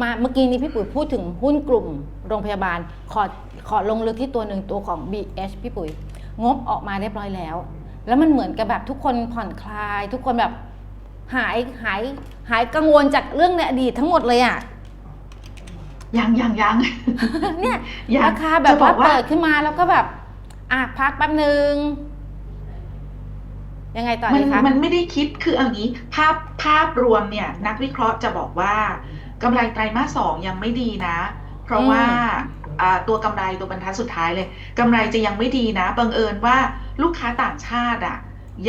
มาเมื่อกี้นี้พี่ปุ๋ยพูดถึงหุ้นกลุ่มโรงพยาบาล ขอขอลงลึกที่ตัวหนึ่งตัวของ BH พี่ปุ๋ย งบออกมาเรียบร้อยแล้ว แล้วมันเหมือนกับแบบทุกคนผ่อนคลาย ทุกคนแบบหายหายหายกังวลจากเรื่องในอดีตทั้งหมดเลยอะยังยังยังเนี่ยยังราคาแบบจะบว่าอกว่าเปิดขึ้นมาแล้วก็แบบอะพักแป๊บนึง ยังไงต่อมันดีคะ มันไม่ได้คิดคือเอางี้ภาพภาพรวมเนี่ยนักวิเคราะห์จะบอกว่ากำไรไตรมาสสองยังไม่ดีนะ เพราะว่าอ่าตัวกำไรตัวบรรทัดสุดท้ายเลยกำไรจะยังไม่ดีนะบังเอิญว่าลูกค้าต่างชาติอะ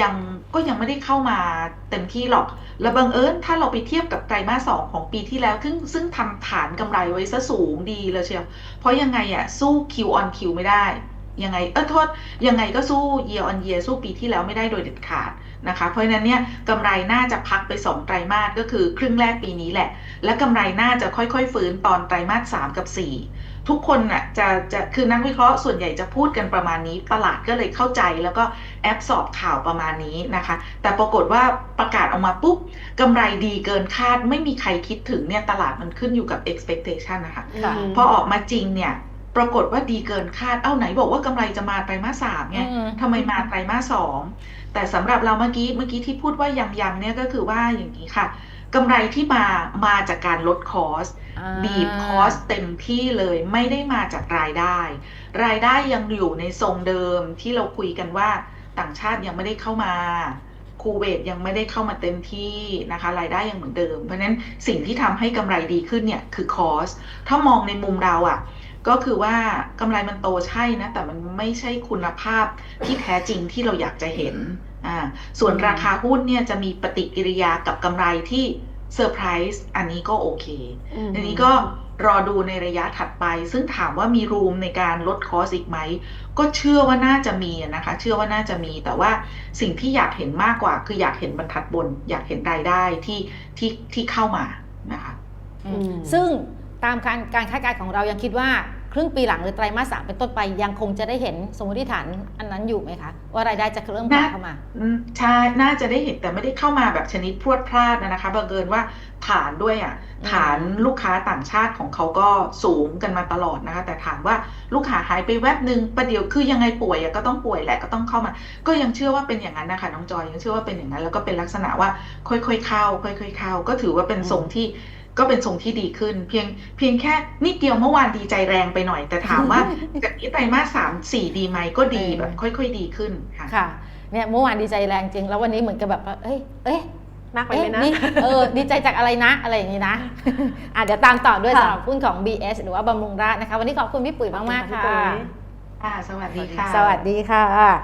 ยังก็ยังไม่ได้เข้ามาเต็มที่หรอก แล้วบังเอิญถ้าเราไปเทียบกับไตรมาสสองของปีที่แล้ว ซึ่งซึ่งทำฐานกำไรไว้ซะสูงดีเลยเชียว เพราะยังไงอะสู้ Q on Q ไม่ได้ ยังไงเออโทษยังไงก็สู้ year on year สู้ปีที่แล้วไม่ได้โดยเด็ดขาดนะคะ เพราะฉะนั้นเนี่ยกำไรน่าจะพักไป 2 ไตรมาสก็คือครึ่งแรกปีนี้แหละ และกำไรน่าจะค่อยๆ ฟื้นตอนไตรมาส3กับ 4 ทุกคนน่ะจะจะคือนักวิเคราะห์ส่วนใหญ่จะพูดกันประมาณนี้ ตลาดก็เลยเข้าใจแล้วก็แอบสอบข่าวประมาณนี้นะคะ แต่ปรากฏว่าประกาศออกมาปุ๊บกำไรดีเกินคาดไม่มีใครคิดถึงเนี่ยตลาดมันขึ้นอยู่กับ expectation นะคะค่ะพอออกมาจริงเนี่ย ปรากฏว่าดีเกินคาด เอ้าไหนบอกว่ากำไรจะมาไตรมาสสามไงอืมทำไมมาไตรมาสสองแต่สำหรับเราเมื่อกี้เมื่อกี้ที่พูดว่ายังยังเนี่ยก็คือว่าอย่างนี้ค่ะกำไรที่มามาจากการลดคอสอ่าบีบคอสเต็มที่เลยไม่ได้มาจากรายได้ รายได้ยังอยู่ในทรงเดิมที่เราคุยกันว่าต่างชาติยังไม่ได้เข้ามาคูเวตยังไม่ได้เข้ามาเต็มที่นะคะ รายได้ยังเหมือนเดิม เพราะฉะนั้นสิ่งที่ทำให้กำไรดีขึ้นเนี่ยคือคอสถ้ามองในมุมเราอะ่ะ ก็คือว่ากำไรมันโตใช่นะ แต่มันไม่ใช่คุณภาพที่แท้จริงที่เราอยากจะเห็นอ่าส่วนอืมราคาหุ้นเนี่ยจะมีปฏิกิริยากับกำไรที่เซอร์ไพรส์อันนี้ก็โอเคทีนี้ก็รอดูในระยะถัดไป ซึ่งถามว่ามีรูมในการลดคอสอีกไหม ก็เชื่อว่าน่าจะมีนะคะ เชื่อว่าน่าจะมี แต่ว่าสิ่งที่อยากเห็นมากกว่า คืออยากเห็นบรรทัดบน อยากเห็นรายได้ที่ที่ที่เข้ามานะคะอืมอืมซึ่งตามการการคาดการณ์ของเรายังคิดว่า ครึ่งปีหลังหรือไตรมาสสามเป็นต้นไปยังคงจะได้เห็นสมมติฐานอันนั้นอยู่ไหมคะ ว่ารายได้จะเริ่มกลับเข้ามาอืมใช่น่าจะได้เห็นแต่ไม่ได้เข้ามาแบบชนิดพรวดพลาดนะนะคะบังเอิญว่าฐานด้วยอะอืมฐานลูกค้าต่างชาติของเขาก็สูงกันมาตลอดนะคะ แต่ถามว่าลูกค้าหายไปแวบหนึ่งประเดี๋ยวคือยังไงป่วยอะก็ต้องป่วยแหละก็ต้องเข้ามา ก็ยังเชื่อว่าเป็นอย่างนั้นนะคะน้องจอยยังเชื่อว่าเป็นอย่างนั้น แล้วก็เป็นลักษณะว่าค่อยๆเข้า ค่อย ๆ เข้า ก็ถือว่าเป็นทรงที่ ก็เป็นทรงที่ดีขึ้น เพียงเพียงแค่นิดเดียวเมื่อวานดีใจแรงไปหน่อย แต่ถามว่าจากนี้ไตรมาสสามสี่ดีไหมก็ดีเออแบบค่อย ๆ ดีขึ้นค่ะค่ะเนี่ยเมื่อวานดีใจแรงจริง แล้ววันนี้เหมือนกับแบบว่าเอ้ยเอ้ยมากไปเอ๊ะไหมนะนี่เออดีใจจากอะไรนะอะไรอย่างนี้นะอะเดี๋ยวตามต่อด้วยค่ะสำหรับหุ้นของ BS หรือว่าบำรุงราษฎร์นะคะ วันนี้ขอบคุณพี่ปุ๋ยมากๆขอบค่ะณพี่ปุ๋ยอ่าสวัสดีค่ะ สวัสดีค่ะ